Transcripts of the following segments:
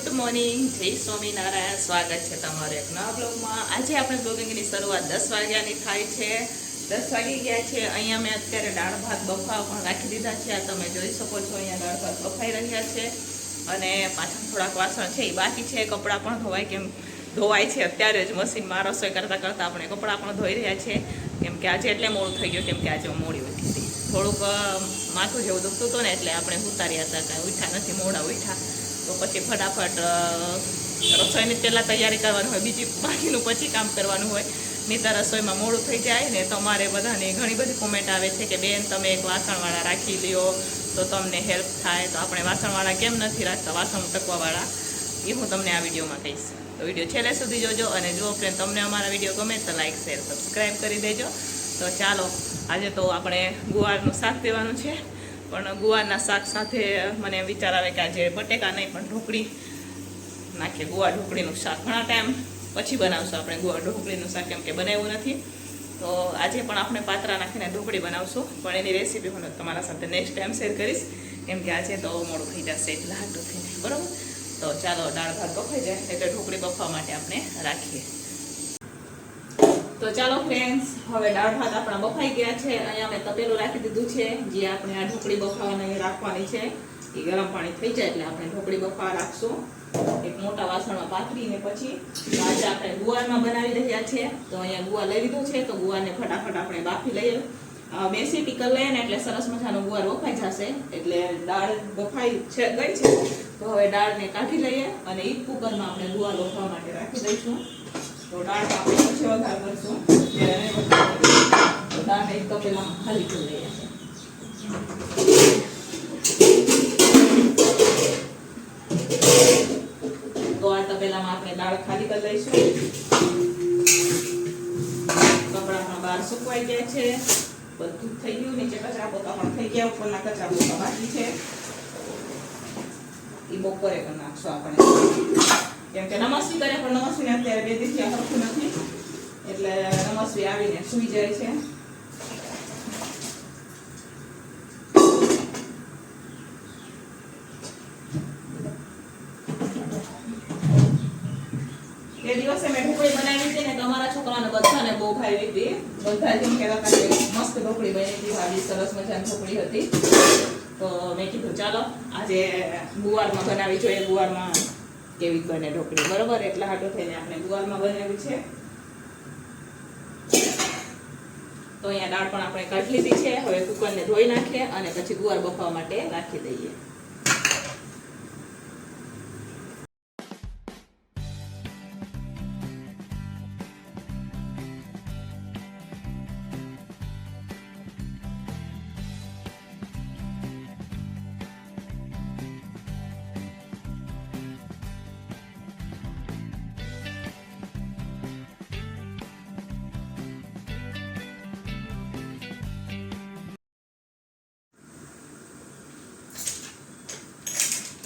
Good morning. જય સ્વામિનારાયણ. સ્વાગત છે તમારું એક નવા બ્લોગમાં. આજે આપણે બ્લોગિંગની શરૂઆત દસ વાગ્યાની થાય છે. દસ વાગી ગયા છે. અહીંયા મેં અત્યારે દાળ ભાત બફાવા પણ રાખી દીધા છે. આ તમે જોઈ શકો છો, અહીંયા દાળ ભાત બફાઈ રહ્યા છે. અને પાછળ થોડાક વાસણ છે, એ બાકી છે. કપડાં પણ ધોવાય કેમ ધોવાય છે. અત્યારે જ મશીનમાં રસોઈ કરતાં કરતાં આપણે કપડાં પણ ધોઈ રહ્યા છે. કેમ કે આજે એટલે મોડું થઈ ગયું. કેમ કે આજે મોડી ઉઠી થોડુંક માથું જેવું દુખતું હતું ને એટલે આપણે ઉતાર્યા હતા. કાંઈ ઉઠ્યા નથી, મોડા ઉઠ્યા. તો પછી ફટાફટ રસોઈની પહેલાં તૈયારી કરવાની હોય, બીજી બાકીનું પછી કામ કરવાનું હોય. નહીં તો રસોઈમાં મોડું થઈ જાય ને તમારે બધાને ઘણી બધી કોમેન્ટ આવે છે કે, બેન, તમે એક વાસણવાળા રાખી લ્યો, તો તમને હેલ્પ થાય. તો આપણે વાસણવાળા કેમ નથી રાખતા? વાસણ ટકવાવાળા એ હું તમને આ વિડીયોમાં કહીશ. તો વીડિયો છેલ્લે સુધી જોજો અને જો ફ્રેન્ડ તમને અમારા વીડિયો ગમે તો લાઈક શેર સબસ્ક્રાઈબ કરી દેજો. તો ચાલો, આજે તો આપણે ગુવારનું શાક દેવાનું છે. પણ ગુવારના શાક સાથે મને વિચાર આવે કે આજે બટેકા નહીં, પણ ઢોકળી નાખીએ. ગુવા ઢોકળીનું શાક ઘણા ટાઈમ પછી બનાવશું આપણે. ગુવા ઢોકળીનું શાક કેમ કે બનાવ્યું નથી. તો આજે પણ આપણે પાત્રા નાખીને ઢોકળી બનાવશું. પણ એની રેસીપી હું તમારા સાથે નેક્સ્ટ ટાઈમ શેર કરીશ. કેમ કે આજે તો મોડું થઈ જશે એટલે હાટું થઈને બરાબર? તો ચાલો દાળ ભાત બફાઈ જાય. એટલે ઢોકળી બફવા માટે આપણે રાખીએ. તો ચાલો ફ્રેન્ડ્સ હવે દાળ ભાત આપણા બફાઈ ગયા છે. અહીંયા મેં તપેલું રાખી દીધું છે, જે આપણે આ ઢોકળી બફાવાની રાખવાની છે. એ ગરમ પાણી થઈ જાય એટલે આપણે ઢોકળી બફાવા રાખશું. એક મોટા વાસણમાં પાથરીને પછી આજે આપણે ગુવારમાં બનાવી રહ્યા છે. તો અહીંયા ગુવાર લઈ લીધું છે, તો ગુવારને ફટાફટ આપણે બાફી લઈએ. બે સીટી કરી લઈએ ને એટલે સરસ મજાનો ગુવાર બફાઈ જશે. એટલે દાળ બફાઈ છે, ગઈ છે. તો હવે દાળને કાઢી લઈએ અને ઈ કુકરમાં આપણે ગુવાર બફાવા માટે રાખી દઈશું. દાળ આપણે પછી વઘાર કરશું. એક તપેલામાં ખાલી કરી લઈએ. તો આ તપેલામાં આપણે દાળ ખાલી કરી લઈશું. કપડામાં બહાર સુકવાઈ ગયા છે. બધું થઈ ગયું. નીચે કચરા પોતા પણ થઈ ગયા. ઉપરના કચરા પોતા બાકી છે. એ બપોરે કરી નાખશું આપણે. કેમ કે નમસ્વી કરે, પણ નમસ્વી અત્યારે બે દિવસથી સરખું નથી. એટલે નમસ્વી આવીને સુઈ જાય છે. દિવસે મેં ઢોકળી બનાવી હતી ને તમારા છોકરાને બહુ ભાવી હતી બધા મસ્ત ઢોકળી બની હતી, ભાભી સરસ મજાની ઢોકળી હતી. તો મેં કીધું, ચાલો, આજે ગુવારમાં બનાવી જોઈએ, ગુવારમાં કેવી બને ઢોકળી, બરોબર? એટલા હાટો થઈને આપણે ગુવારમાં બનાવી છે. તો અહીંયા દાળ પણ આપણે કાઢી લીધી છે. હવે કુકરને ધોઈ નાખીએ અને પછી ગુવાર બફાવા માટે રાખી દઈએ.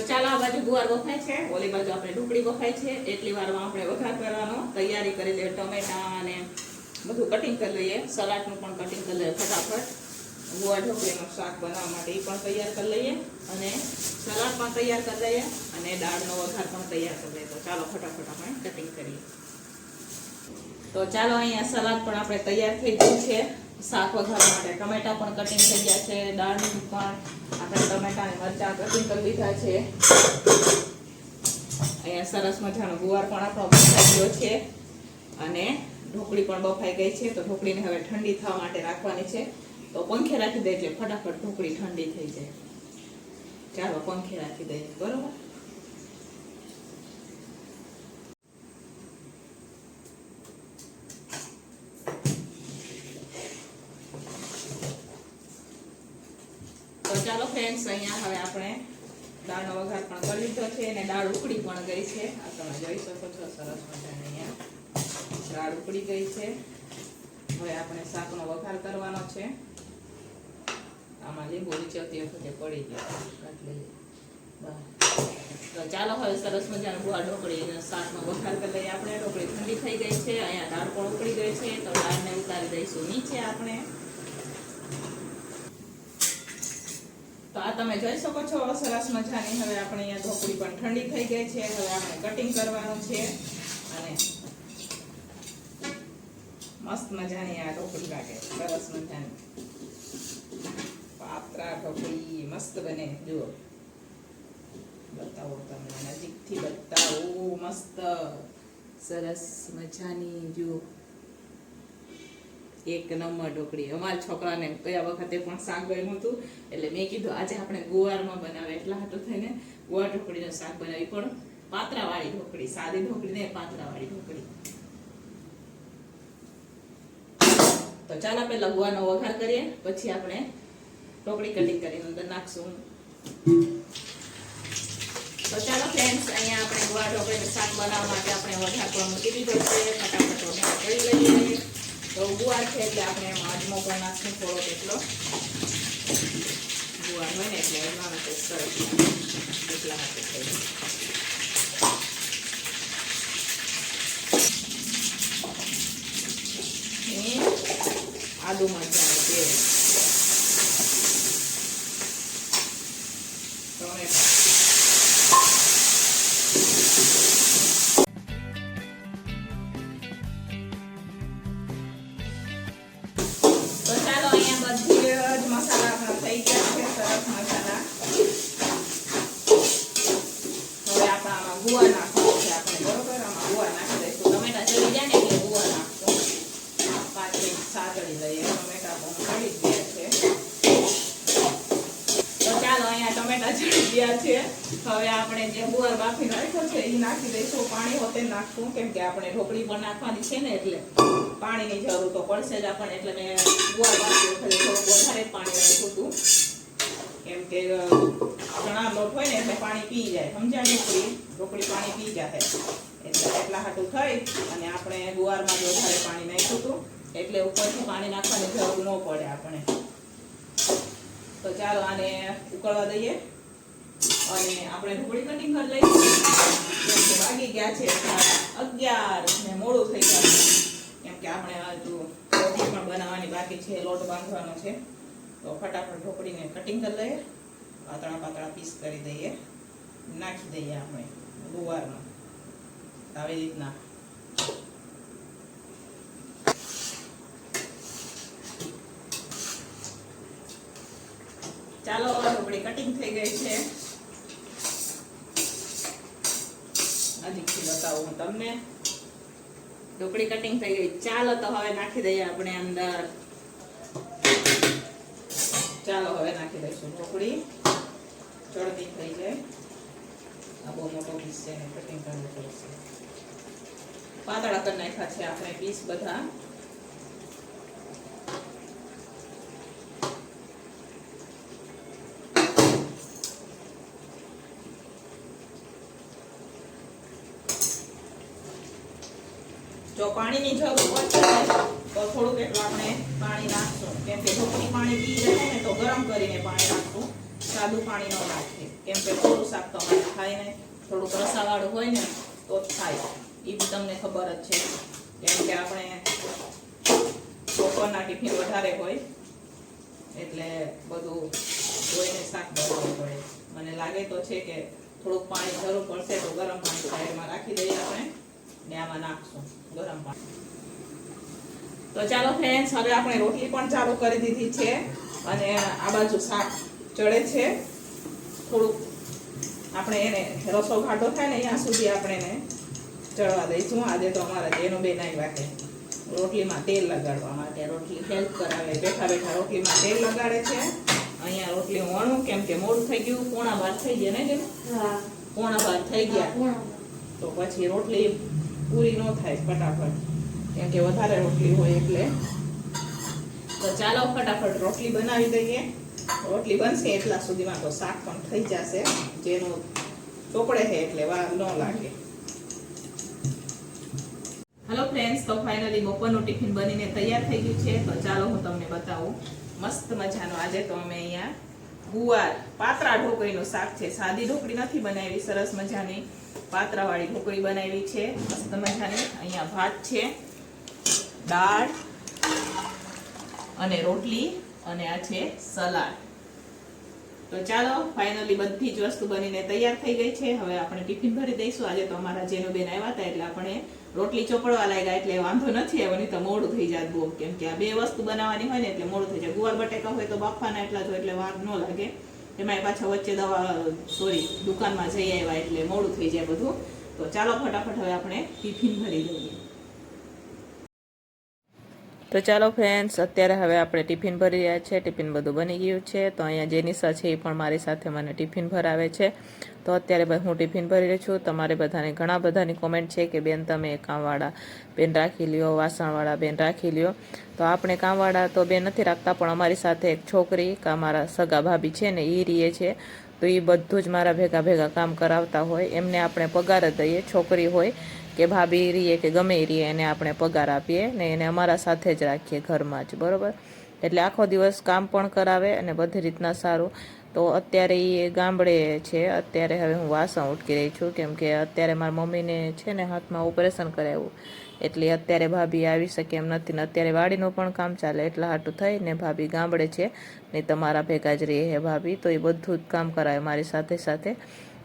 તો ચાલો આ બાજુ ગુવાર વખાય છે. ઓલી બાજુ આપણે ઢોકળી વખાય છે. એટલી વારમાં આપણે વઘાર કરવાનો. તૈયારી કરી લઈએ ટમેટા અને બધું કટિંગ કરી લઈએ. સલાડનું પણ કટિંગ કરી લઈએ ફટાફટ. ગુવાર ઢોકળીનું શાક બનાવવા માટે એ પણ તૈયાર કરી લઈએ. અને સલાડ પણ તૈયાર કરી લઈએ અને દાળનો વઘાર પણ તૈયાર કરી લઈએ. તો ચાલો ફટાફટ આપણે કટિંગ કરીએ. તો ચાલો અહીંયા સલાડ પણ આપણે તૈયાર થઈ ગયું છે. શાક વઘારવા માટે. ટમેટા પણ કટિંગ થઈ ગયા છે દાળનું પણ આપણે ટમેટા અને મરચાં કટિંગ કરી લીધા છે. અહીંયા સરસ મજાનો ગુવાર પણ આપણો બફાઈ ગયો છે. અને ઢોકળી પણ બફાઈ ગઈ છે, તો ઢોકળીને હવે ઠંડી થવા માટે રાખવાની છે. તો પંખે રાખી દે એટલે ફટાફટ ઢોકળી ઠંડી થઈ જાય. ચાલો પંખે રાખી દઈએ, બરોબર તો ચાલો ફ્રેન્ડ્સ અહીંયા હવે આપણે દાળનો વઘાર પણ કરી લીધો છે અને દાળ ઉકળી પણ ગઈ છે. આ તમે જોઈ શકો છો, સરસ મજાની અહીંયા દાળ ઉકળી ગઈ છે. હવે આપણે શાકનો વઘાર કરવાનો છે. આમાં લીંબુ નીચેથી વખતે પડી ગયો. એટલે તો ચાલો હવે સરસ મજાનું ગોળ ઢોકળી શાકનો વઘાર કરી લઈએ. આપણે ઢોકળી ઠંડી થઈ ગઈ છે, અહીંયા દાળ પણ ઉકળી ગઈ છે. તો દાળને ઉતારી દઈશું નીચે આપણે. તો આ તમે જોઈ શકો છો સરસ મજાની. હવે આપણે અહીંયા ઢોકળી પણ ઠંડી થઈ ગઈ છે. હવે આપણે કટિંગ કરવાનું છે. અને મસ્ત મજાની આ ઢોકળી લાગે. સરસ મજાની. પાત્રા ઢોકળી મસ્ત બને. જુઓ. બતાવો તમને, નજીકથી બતાવો. મસ્ત. સરસ મજાની, જુઓ. એક નંબર ઢોકળી. અમારા છોકરાને ગયા વખતે પણ શાક બન્યું હતું, એટલે મેં કીધું આજે આપણે ગુવારમાં બનાવે એટલા હાટું થઈને ગુવાર ઢોકળીનું શાક બનાવી. પણ પાત્રાવાળી ઢોકળી, સાદી ઢોકળી ને પાત્રાવાળી ઢોકળી. તો ચાલો પહેલા ગુવાનો વઘાર કરીએ, પછી આપણે ઢોકળી કટિંગ કરીને અંદર નાખશું. તો ચાલો ફ્રેન્ડ્સ અહીંયા આપણે ગુવાર ઢોકળીનું શાક બનાવવા માટે આપણે વઘાર પણ મૂકી દીધો છે. ફટાફટ કરી લઈએ. ગુવાર છે એટલે આપણે એમાં અજમો પણ નાખશું થોડોક એટલો. ગુવાર હોય ને એટલે એમાં ટેસ્ટ સરસ એટલા માટે થઈ આદુ મરચાંનું તેલ નાખી દઈશું, પાણી હોતે નાખશું, કેમ કે આપણે ઢોકળી પણ નાખવાની છે ને એટલે પાણીની જરૂર તો પડશે જ આપણને, એટલે મેં ગુવાર બાફી વખતે થોડુંક વધારે પાણી નાખ્યું હતું. કેમ કે ઘણા લોટ હોય ને એટલે પાણી પી જાય, સમજ્યા ઢોકળી? ઢોકળી પાણી પી જાય. એટલે એટલા હાટું થઈ અને આપણે ગુવારમાં વધારે પાણી નાખ્યું હતું, એટલે ઉપરથી પાણી નાખવાની જરૂર ન પડે આપણે તો ચાલો આને ઉકળવા દઈએ. અને આપણે ઢોકળી કટિંગ કરી લઈએ કે વાગી ગયા છે અગિયાર ને મોડું થઈ ગયું કેમ કે આપણે હજુ રોટલી પણ બનાવવાની બાકી છે, લોટ બાંધવાનો છે. તો ફટાફટ ઢોકળીને કટિંગ કરી લઈએ. પાતળા પાતળા પીસ કરી દઈએ. નાખી દઈએ આપણે ગુવારમાં આવી રીતના. ચાલો ઢોકળી કટિંગ થઈ ગઈ છે. બતાવું તમને. ઢોકળી કટિંગ થઈ ગઈ. ચાલો તો હવે નાખી દઈએ આપણે અંદર. ચાલો હવે નાખી દઈશું ઢોકળી. ચડતી થઈ જાય. આ બહુ મોટો પીસ છે કટિંગ કરવું પડશે. પાતળા કરી નાખ્યા છે આપણે પીસ બધા. જો પાણીની જરૂર પડશે તો થોડુંક એટલું આપણે પાણી નાખશું. કેમ કે ઢોકળી પાણી પી જાય ને, તો ગરમ કરીને પાણી નાખશું. સાદું પાણી ન નાખીએ. કેમ કે થોડું શાક તમારે થાય ને, થોડુંક રસાવાળું હોય ને, તો થાય. એ બી તમને ખબર જ છે. કેમ કે આપણે બપોરના ટિફિન વધારે હોય, એટલે બધું જોઈને શાક બનાવવું પડે. મને લાગે તો છે કે થોડુંક પાણી જરૂર પડશે તો ગરમ પાણી સાઈડમાં રાખી દઈએ આપણે. ને આમાં નાખશું ગરમ પાણી. તો ચાલો ફ્રેન્ડ્સ હવે આપણે રોટલી પણ ચાલુ કરી દીધી છે અને આ બાજુ શાક ચડે છે. થોડુંક આપણે એને રસો ઘાટો થાય ને અહીંયા સુધી આપણે એને ચડવા દઈશું. આજે તો અમારા જેનો બેન આવ્યા છે. રોટલીમાં તેલ લગાડવા માટે રોટલી હેલ્પ કરાવે. બેઠા બેઠા રોટલીમાં તેલ લગાડે છે. અહીંયા રોટલી વણું કેમ કે મોડું થઈ ગયું પોણા ભાત થઈ ગયા ને હા. પોણા ભાત થઈ ગયા. તો પછી રોટલી પૂરી ન થાય ફટાફટ. કેમ કે વધારે રોટલી હોય એટલે. તો ચાલો ફટાફટ રોટલી બનાવી દઈએ. રોટલી બનશે એટલા સુધીમાં તો શાક પણ થઈ જશે. જેનું ચોપડે છે એટલે વાર ન લાગે. હેલો ફ્રેન્ડ્સ તો ફાઇનલી બપોરનું ટિફિન બનીને તૈયાર થઈ ગયું છે. તો ચાલો હું તમને બતાવું. મસ્ત મજાનો આજે તો અમે અહીંયા ગુવાર, પાતરા ઢોકળીનું શાક છે. સાદી ઢોકળી નથી બનાવી, સરસ મજાની. પાતરાવાળી ઢોકળી બનાવી છે. મસ્ત મજાની. અહીંયા ભાત છે, દાળ અને રોટલી અને આ છે સલાડ. તો ચાલો ફાઇનલી બધી જ વસ્તુ બનીને તૈયાર થઈ ગઈ છે. હવે આપણે ટિફિન ભરી દઈશું. આજે તો અમારા જેનો બેન આવ્યા હતા એટલે આપણે રોટલી ચોપડવા લાગ્યા એટલે વાંધો નથી આવ્યો, નહીં તો મોડું થઈ જાય બહુ. કેમ કે આ બે વસ્તુ બનાવવાની હોય ને એટલે મોડું થઈ જાય. ગુવાર બટેકા હોય તો બાફવાના એટલા જો એટલે વાર ન લાગે. એમાં પાછા વચ્ચે દવા, સોરી, દુકાનમાં જઈ આવ્યા એટલે મોડું થઈ જાય બધું. તો ચાલો ફટાફટ હવે આપણે ટિફિન ભરી દઈએ. તો ચાલો ફ્રેન્ડ્સ અત્યારે હવે આપણે ટિફિન ભરી રહ્યા છે. ટિફિન બધું બની ગયું છે. તો અહીંયા જેનિસા છે એ પણ મારી સાથે મને ટિફિન ભરાવે છે. તો અત્યારે હું ટિફિન ભરી રહી છું. તમારે બધાને ઘણા બધાની કોમેન્ટ છે કે, બેન, તમે કામવાળા બેન રાખી લ્યો, વાસણવાળા બેન રાખી લ્યો. તો આપણે કામવાળા તો બેન નથી રાખતા, પણ અમારી સાથે એક છોકરી કા મારા સગા ભાભી છે ને એ રીએ છે. તો એ બધું જ મારા ભેગા ભેગા કામ કરાવતા હોય. એમને આપણે પગાર દઈએ. છોકરી હોય કે ભાભી રહીએ કે ગમે એ રીએ, એને આપણે પગાર આપીએ ને એને અમારા સાથે જ રાખીએ ઘરમાં જ, બરાબર? એટલે આખો દિવસ કામ પણ કરાવે અને બધી રીતના સારું. તો અત્યારે એ ગામડે છે, અત્યારે હવે હું વાસણ ઉટકી રહી છું, કેમ કે અત્યારે મારા મમ્મીને છે ને હાથમાં ઓપરેશન કરાવ્યું. એટલે અત્યારે ભાભી આવી શકે એમ નથી ને અત્યારે વાડીનું પણ કામ ચાલે, એટલા હાટું થઈ ને ભાભી ગામડે છે ને તમારા ભેગા જ રહીએ હે ભાભી, તો એ બધું જ કામ કરાવે મારી સાથે સાથે.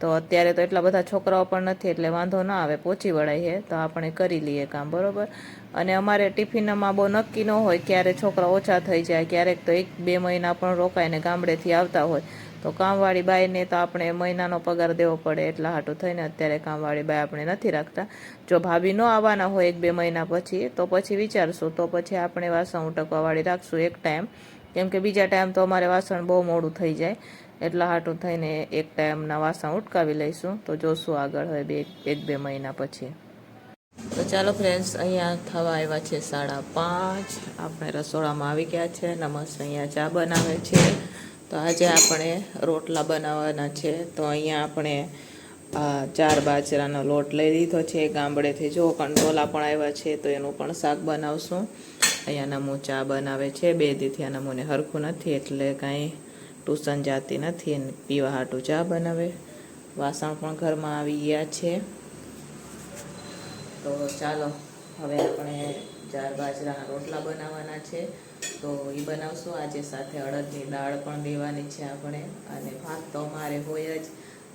તો અત્યારે તો એટલા બધા છોકરાઓ પણ નથી, એટલે વાંધો ન આવે પહોંચી વળાય તો આપણે કરી લઈએ કામ, બરાબર? અને અમારે ટિફિનમાં બહુ નક્કી ન હોય ક્યારે છોકરા ઓછા થઈ જાય, ક્યારેક તો એક બે મહિના પણ રોકાઈને ગામડેથી આવતા હોય. તો કામવાળી બાઈને તો આપણે મહિનાનો પગાર દેવો પડે, એટલા હાટું થઈને અત્યારે કામવાળી બાઈ આપણે નથી રાખતા. જો ભાભી ન આવવાના હોય એક બે મહિના પછી, તો પછી વિચારશું. તો પછી આપણે વાસણ ઉટકવાવાળી રાખશું એક ટાઈમ. કેમ કે બીજા ટાઈમ તો અમારે વાસણ બહુ મોડું થઈ જાય. એટલા હાટું થઈને એક ટાઈમના વાસણ ઉટકાવી લઈશું. તો જોશું આગળ હવે બે, એક, બે મહિના પછી. તો ચાલો ફ્રેન્ડ્સ અહીંયા થવા આવ્યા છે સાડા પાંચ. આપણે રસોડામાં આવી ગયા છે નમસ અહીંયા ચા બનાવે છે. તો આજે આપણે રોટલા બનાવવાના છે. તો અહીંયા આપણે આ ચાર બાજરાનો લોટ લઈ લીધો છે. ગામડેથી જો કંટોલા પણ આવ્યા છે, તો એનું પણ શાક બનાવશું. અહીંયા નમો ચા બનાવે છે. બે દીથી આ નમોને હરખું નથી, એટલે કાંઈ ટ્યુશન જાતી નથી અને પીવા હાટું ચા બનાવે. વાસણ પણ ઘરમાં આવી ગયા છે. તો ચાલો, હવે આપણે ચાર બાજરાના રોટલા બનાવવાના છે. તો એ બનાવશું. આજે સાથે અડદની દાળ પણ લેવાની છે આપણે. અને ભાત તો અમારે હોય જ.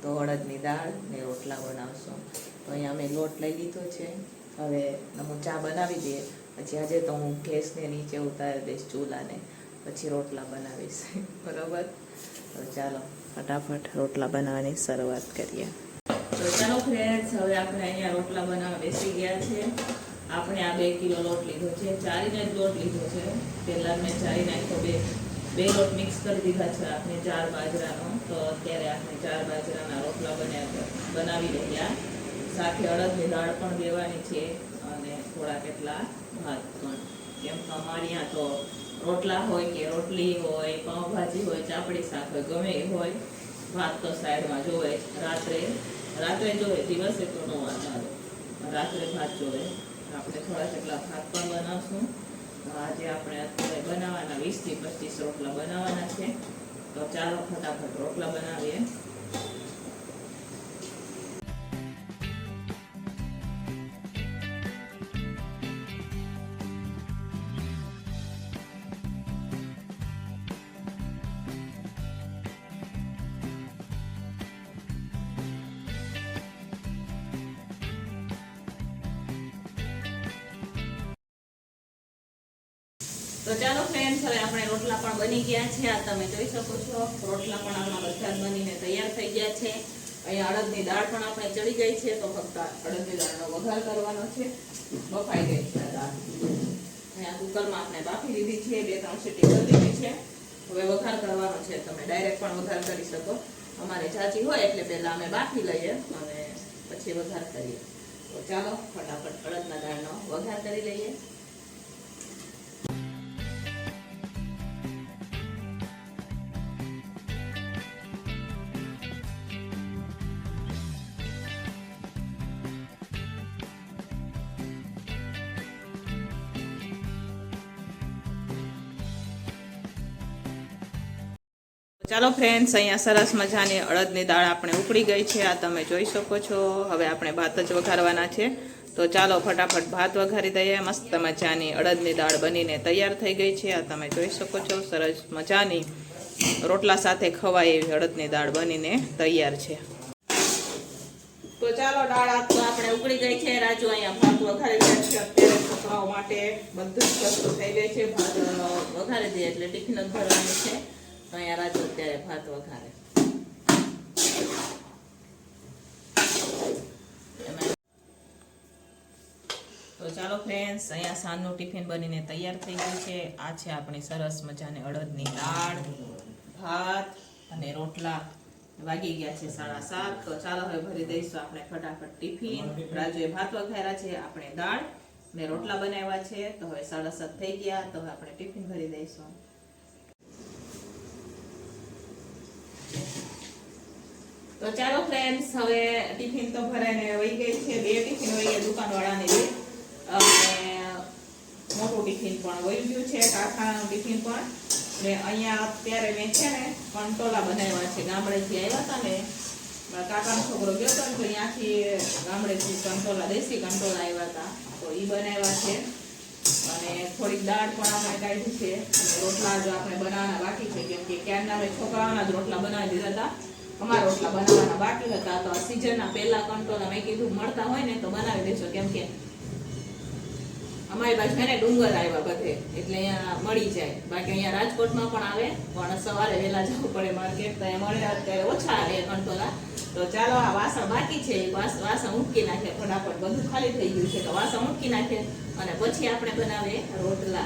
તો અડદની દાળ ને રોટલા બનાવશું. તો અહીંયા અમે લોટ લઈ લીધો છે. હવે હું ચા બનાવી દઈએ. પછી આજે તો હું ગેસને નીચે ઉતારી દઈશ ચૂલાને, પછી રોટલા બનાવીશ. બરોબર? તો ચાલો, ફટાફટ રોટલા બનાવવાની શરૂઆત કરીએ. તો ચાલો ફ્રેન્ડ્સ હવે આપણે અહીંયા રોટલા બનાવવા બેસી ગયા છે. આપણે આ બે કિલો લોટ લીધો છે. ચારીને જ લોટ લીધો છે. પહેલાં મેં ચારી નાખ્યો, બે બે લોટ મિક્સ કરી દીધા છે આપણે ચાર બાજરાનો. તો અત્યારે આપણે ચાર બાજરાના રોટલા બન્યા બનાવી રહ્યા. સાથે અડદની દાળ પણ દેવાની છે. થોડા કેટલા ભાત પણ. કેમ કે અમારે ત્યાં તો રોટલા હોય કે રોટલી હોય, પાઉંભાજી હોય, ચાપડી શાક હોય, ગમે એ હોય, ભાત તો સાઈડમાં જોવે. રાત્રે રાત્રે જોવે, દિવસે તો નો વાંધો આવે રાત્રે ભાત જોવે. આપણે થોડા કેટલા ભાત પણ બનાવશું. આજે આપણે અત્યારે બનાવવાના વીસથી પચીસ રોટલા બનાવવાના છે. તો ચાલો ફટાફટ રોટલા બનાવીએ. તો ચાલો ફ્રેન્ડ્સ હવે આપણે રોટલા પણ બની ગયા છે. આ તમે જોઈ શકો છો. રોટલા પણ આમાં બધા બનીને તૈયાર થઈ ગયા છે. અહીંયા અડદની દાળ પણ આપણે ચડી ગઈ છે, તો ફક્ત અડદની દાળનો વઘાર કરવાનો છે. બફાઈ ગઈ છે દાળ. અહીંયા કુકરમાં આપણે બાફી લીધી છે બે ત્રણ સીટી કરી દીધી છે. હવે વઘાર કરવાનો છે, તમે ડાયરેક્ટ પણ વઘાર કરી શકો. અમારે ચાચી હોય એટલે પહેલાં અમે બાફી લઈએ અને પછી વઘાર કરીએ. તો ચાલો, ફટાફટ અડદના દાળનો વઘાર કરી લઈએ. ચાલો ફ્રેન્ડ્સ અહીંયા સરસ મજાની અડદની દાળ આપણે ઉકળી ગઈ છે. આ તમે જોઈ શકો છો. હવે આપણે ભાત જ વઘારવાના છે. તો ચાલો ફટાફટ ભાત વઘારી દઈએ. મસ્ત મજાની અડદની દાળ બનીને તૈયાર થઈ ગઈ છે. આ તમે જોઈ શકો છો. સરસ મજાની રોટલા સાથે ખવાય એવી અડદની દાળ બનીને તૈયાર છે. તો ચાલો દાળ આ તો આપણે ઉકળી ગઈ છે. રાજુ અહીંયા ભાત વઘારી રહ્યા છે. અત્યારે છોકરાઓ માટે બધું જ વસ્તુ થઈ ગઈ છે. ભાત વઘારી દે એટલે ટિફિન જ ભરવાની છે. અહીંયા રાજુ અત્યારે ભાત વઘારે. તો ચાલો ફ્રેન્ડ્સ અહીંયા સાંજનું ટિફિન બનીને તૈયાર થઈ ગયું છે. આ છે આપણી સરસ મજાની અડદની દાળ, ભાત અને રોટલા. વાગી ગયા છે સાડા સાત. તો ચાલો હવે ભરી દઈશું આપણે ફટાફટ ટિફિન. રાજુએ ભાત વઘાર્યા છે, આપણે દાળ ને રોટલા બનાવ્યા છે. તો હવે સાડા સાત થઈ ગયા. તો હવે આપણે ટિફિન ભરી દઈશું. તો ચાલો ફ્રેન્ડ્સ હવે ટિફિન તો ભરાઈને વહી ગઈ છે. બે ટિફિન વહી ગયા દુકાનવાળાને બે. અને મોટું ટિફિન પણ વહી ગયું છે, કારખાનાનું ટિફિન પણ. ને અહીંયા અત્યારે મેં છે ને કંટોલા બનાવ્યા છે. ગામડેથી આવ્યા હતા ને કાકાનો છોકરો ગયો હતો ને, તો અહીંયાથી ગામડેથી કંટોલા, દેશી કંટોલા આવ્યા હતા. તો એ બનાવ્યા છે. અને થોડીક દાળ પણ આપણે કાઢી છે. અને રોટલા જો આપણે બનાવવાના બાકી છે, કેમ કે ક્યારના મેં છોકરાઓના જ રોટલા બનાવી દીધા હતા. અમારા રોટલા બનાવવાના બાકી હતા, તો આ સિઝનના પહેલા કંટોલા મેં કીધું, મળતા હોય ને તો બનાવી દેજો. કેમ કે અમારી બાજુ છે ને ડુંગર આવ્યા બધે, એટલે અહીંયા મળી જાય. બાકી અહીંયા રાજકોટમાં પણ આવે, પણ સવારે વહેલા જવું પડે માર્કેટ, તો મળે, અત્યારે ઓછા આવે કંટોલા તો ચાલો, આ વાસણ બાકી છે વાસ- વાસણ ઉટકી નાખે ફટાફટ બધું ખાલી થઈ ગયું છે, તો વાસણ ઉટકી નાખે, અને પછી આપણે બનાવીએ રોટલા.